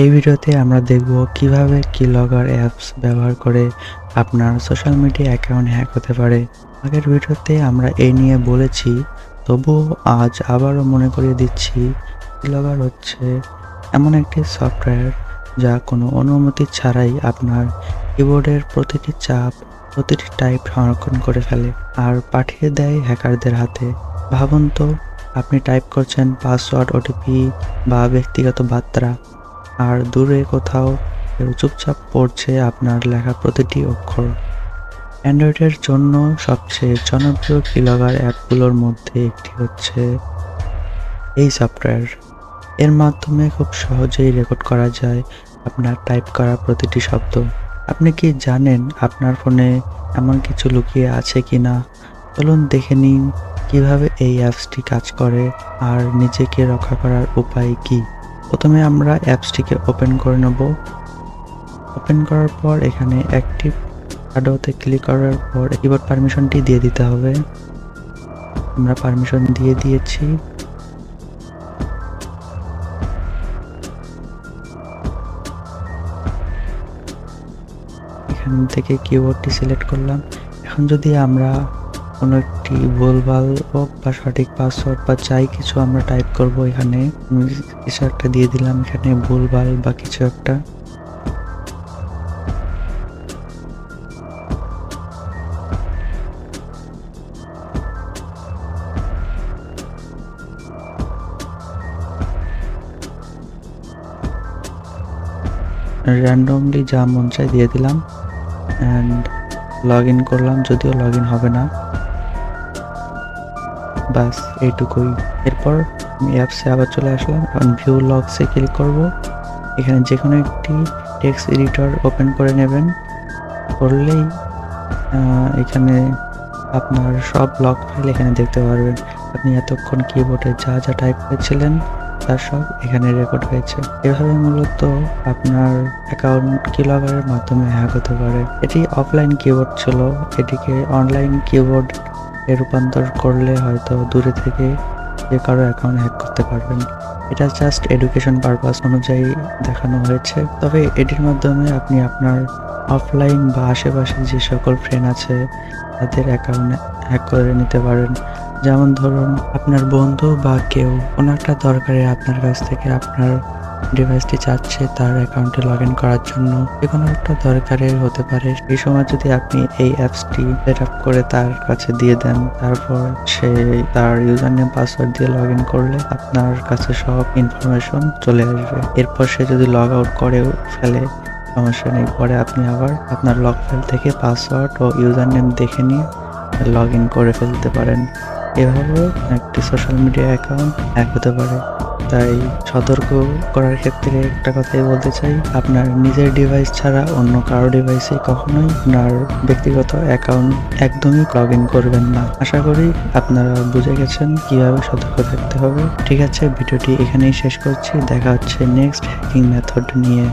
এই ভিডিওতে আমরা দেখব কীভাবে কিলগার অ্যাপস ব্যবহার করে আপনার সোশ্যাল মিডিয়া অ্যাকাউন্ট হ্যাক হতে পারে। আগের ভিডিওতে আমরা এই নিয়ে বলেছি, তবুও আজ আবারও মনে করিয়ে দিচ্ছি, কিলগার হচ্ছে এমন একটি সফটওয়্যার যা কোনো অনুমতি ছাড়াই আপনার কিবোর্ডের প্রতিটি চাপ, প্রতিটি টাইপ সংরক্ষণ করে ফেলে আর পাঠিয়ে দেয় হ্যাকারদের হাতে। ভাবুন তো, আপনি টাইপ করছেন পাসওয়ার্ড, ওটিপি বা ব্যক্তিগত বার্তা। আর দূরে কোথাও কেউ চুপচাপ পড়ছে আপনার লেখা প্রতিটি অক্ষর। অ্যান্ড্রয়েডের জন্য সবচেয়ে জনপ্রিয় কিলগার অ্যাপগুলোর মধ্যে একটি হচ্ছে এই সফটওয়্যার। এর মাধ্যমে খুব সহজেই রেকর্ড করা যায় আপনার টাইপ করা প্রতিটি শব্দ। আপনি কি জানেন আপনার ফোনে এমন কিছু লুকিয়ে আছে কি না চলুন দেখে নিন কীভাবে এই অ্যাপসটি কাজ করে আর নিজেকে রক্ষা করার উপায় কি? প্রথমে আমরা অ্যাপসটিকে ওপেন করে নেব। ওপেন করার পর এখানে অ্যাক্টিভ শ্যাডোতে ক্লিক করার পর কিবোর্ড পারমিশনটি দিয়ে দিতে হবে। আমরা পারমিশন দিয়ে দিয়েছি। এখান থেকে কিবোর্ডটি সিলেক্ট করলাম। এখন যদি আমরা কোনো একটি ভুলভাল হোক বা সঠিক পাসওয়ার্ড বা যাই কিছু আমরা টাইপ করব এখানে কিছু একটা দিয়ে দিলাম এখানে ভুলভাল বা কিছু একটা। র্যান্ডমলি যা মন চাই দিয়ে দিলাম। অ্যান্ড লগ ইন করলাম, যদিও লগ ইন হবে না। বাস এইটুকুই। এরপর আমি অ্যাপসে আবার চলে আসলাম। এখন ভিউ লগসে ক্লিক করব। এখানে যে কোনো একটি টেক্সট এডিটর ওপেন করে নেবেন। করলেই এখানে আপনার সব লগ ফাইল এখানে দেখতে পারবেন। আপনি এতক্ষণ কিবোর্ডে যা যা টাইপ করেছিলেন তার সব এখানে রেকর্ড হয়েছে। এভাবে মূলত আপনার অ্যাকাউন্ট কিলগারের মাধ্যমে হ্যাক হতে পারে এটি অফলাইন কিবোর্ড ছিল। এটিকে অনলাইন কিবোর্ড রূপান্তর করলে হয়তো দূরে থেকে যে কারও অ্যাকাউন্ট হ্যাক করতে পারবেন। এটা জাস্ট এডুকেশন পারপাস অনুযায়ী দেখানো হয়েছে। তবে এটির মাধ্যমে আপনি আপনার অফলাইন বা আশেপাশে যে সকল ফ্রেন্ড আছে, তাদের অ্যাকাউন্ট হ্যাক করে নিতে পারেন। যেমন ধরুন, আপনার বন্ধু বা কেউ কোনো একটা দরকারে আপনার কাছ থেকে আপনার ডিভাইসটি চাচ্ছে তার অ্যাকাউন্টে লগ ইন করার জন্য। যে কোনো একটা দরকারের হতে পারে। এই সময় যদি আপনি এই অ্যাপসটি সেট আপ করে তার কাছে দিয়ে দেন, তারপর সে তার ইউজার নেম পাসওয়ার্ড দিয়ে লগ ইন করলে আপনার কাছে সব ইনফরমেশন চলে আসবে। এরপর সে যদি লগ আউট করেও ফেলে, সমস্যা নেই। পরে আপনি আবার আপনার লগ ফাইল থেকে পাসওয়ার্ড ও ইউজার নেম দেখে নিয়ে লগ ইন করে ফেলতে পারেন। এভাবে একটি সোশ্যাল মিডিয়া অ্যাকাউন্ট হ্যাক হতে পারে। তাই সতর্ক করার ক্ষেত্রে একটা কথাই বলতে চাই। আপনার নিজের ডিভাইস ছাড়া অন্য কারও ডিভাইসে কখনোই আপনার ব্যক্তিগত অ্যাকাউন্ট একদমই লগ ইন করবেন না। আশা করি আপনারা বুঝে গেছেন কীভাবে সতর্ক থাকতে হবে। ঠিক আছে, ভিডিওটি এখানেই শেষ করছি। দেখা হচ্ছে নেক্সট হ্যাকিং মেথড নিয়ে।